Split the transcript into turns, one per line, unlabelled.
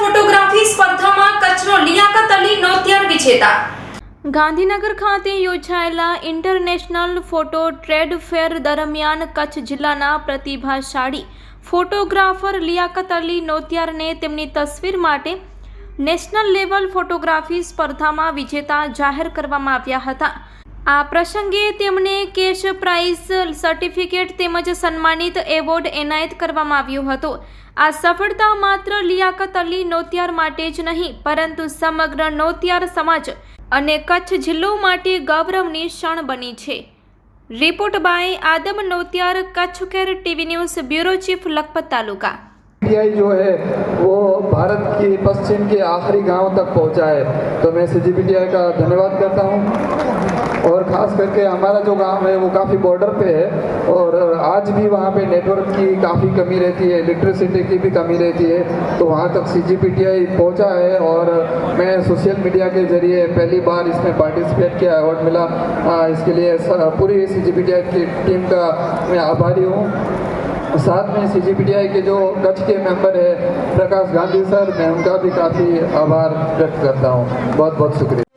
Photography સ્પર્ધામાં કચ્છનો લિયાકત અલી નોતિયાર વિજેતા.
ગાંધીનગર ખાતે યોજાયેલા ઇન્ટરનેશનલ ફોટો ટ્રેડ ફેર દરમિયાન કચ્છ જિલ્લાના પ્રતિભાશાળી ફોટોગ્રાફર લિયાકત અલી નોતિયારને તેમની તસવીર માટે નેશનલ લેવલ ફોટોગ્રાફી સ્પર્ધામાં વિજેતા જાહેર કરવામાં આવ્યા હતા. આ પ્રસંગે તેમને કેશ પ્રાઇઝ સર્ટિફિકેટ તેમજ સન્માનિત એવોર્ડ એનાયત કરવામાં આવ્યો હતો. આ સફળતા માત્ર લિયાકત અલી નોતિયાર માટે જ નહીં, પરંતુ સમગ્ર નોતિયાર સમાજ અને કચ્છ જિલ્લો માટે ગૌરવની ક્ષણ બની છે. Report by Adam Notiyar, Kutch care TV news, bureau chief, Lakhpat taluka.
PI હે है ભારત भारत के पश्चिम के आखिरी गांव तक पहुंचा है तो मैं सीजीपीटीआई का धन्यवाद करता और ख़ास करके हमारा जो गाँव है, वो काफ़ी बॉर्डर पे है और आज भी वहाँ पे नेटवर्क की काफ़ी कमी रहती है इलेक्ट्रिसिटी की भी कमी रहती है। तो वहाँ तक सी जी पहुँचा है और मैं सोशल मीडिया के ज़रिए पहली बार इसमें पार्टिसिपेट किया अवार्ड मिला। इसके लिए पूरी सी जी की टीम का मैं आभारी हूँ। साथ में सी जी के जो कच्छ के मेंबर है, प्रकाश गांधी सर, मैं उनका भी काफ़ी आभार व्यक्त करता हूँ। बहुत बहुत शुक्रिया।